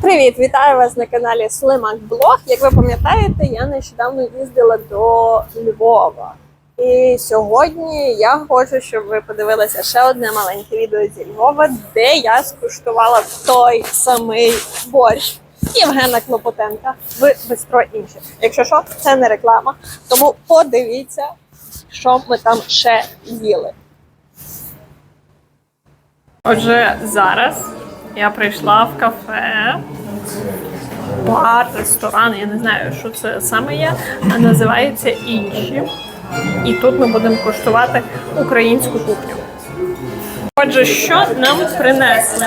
Привіт, вітаю вас на каналі Слимак Блог. Як ви пам'ятаєте, я нещодавно їздила до Львова. І сьогодні я хочу, щоб ви подивилися ще одне маленьке відео зі Львова, де я скуштувала той самий борщ Євгена Клопотенка в Бистро інше. Якщо що, це не реклама. Тому подивіться, що ми там ще їли. Отже, зараз я прийшла в кафе, бар, ресторан, я не знаю, що це саме є, а називається інші. І тут ми будемо коштувати українську кухню. Отже, що нам принесли?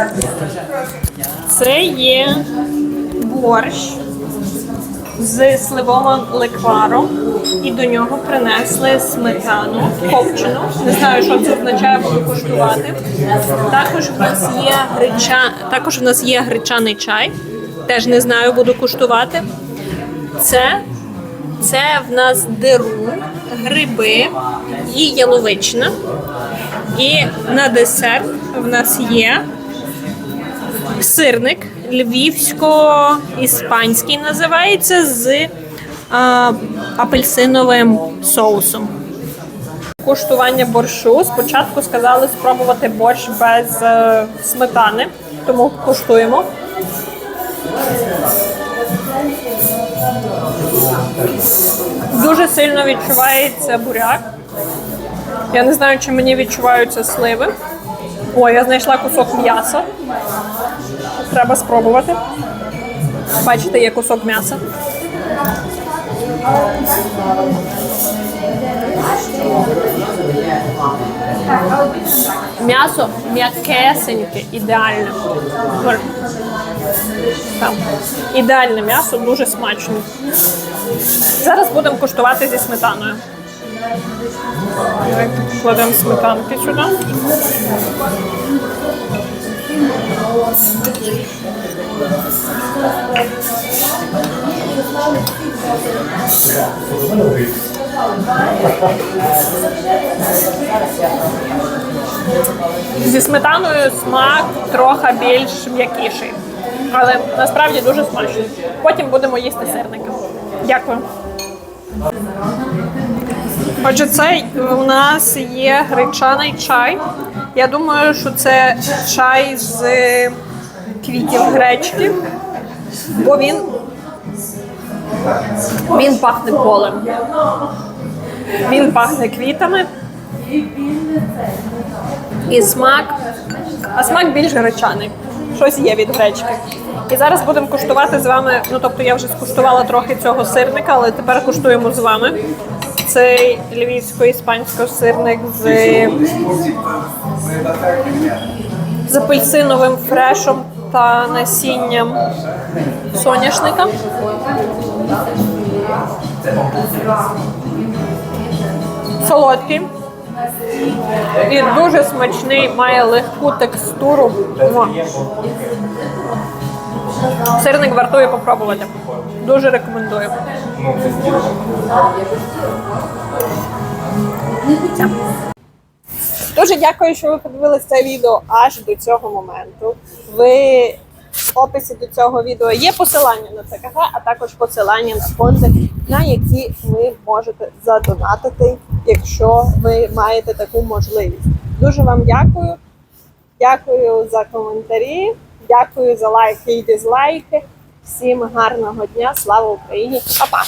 Це є борщ з сливовим ликваром, і до нього принесли сметану копчену. Не знаю, що це означає, буду куштувати. Також в нас є греча... також в нас є гречаний чай. Теж не знаю, буду куштувати. Це, це в нас деру, гриби і яловичина. І на десерт в нас є сирник львівсько-іспанський називається з а, апельсиновим соусом. Куштування борщу. Спочатку сказали спробувати борщ без е, сметани, тому куштуємо. Дуже сильно відчувається буряк. Я не знаю, чи мені відчуваються сливи. О, я знайшла кусок м'яса. Треба спробувати. Бачите, є кусок м'яса. М'ясо м'якесеньке, ідеальне. Там. Ідеальне м'ясо, дуже смачне. Зараз будемо куштувати зі сметаною. Кладемо сметанки сюди. Зі сметаною смак трохи більш м'якіший. Але насправді дуже смачний. Потім будемо їсти сирники. Дякую. Отже, це у нас є гречаний чай. Я думаю, що це чай з квітів гречки, бо він, він пахне полем. Він пахне квітами. І смак, а смак більш гречаний. Щось є від гречки. І зараз будемо куштувати з вами. Ну тобто я вже скуштувала трохи цього сирника, але тепер куштуємо з вами. Цей львівсько-іспанський сирник з, з апельсиновим фрешом та насінням соняшника. Солодкий. І дуже смачний, має легку текстуру. Сирник вартує попробувати. Дуже рекомендую. Все. Дуже дякую, що ви подивилися це відео аж до цього моменту. Ви в описі до цього відео є посилання на кафе, а також посилання на фонди, на які ви можете задонатити, якщо ви маєте таку можливість. Дуже вам дякую. Дякую за коментарі, дякую за лайки і дизлайки. Всім гарного дня, слава Україні, Па-па!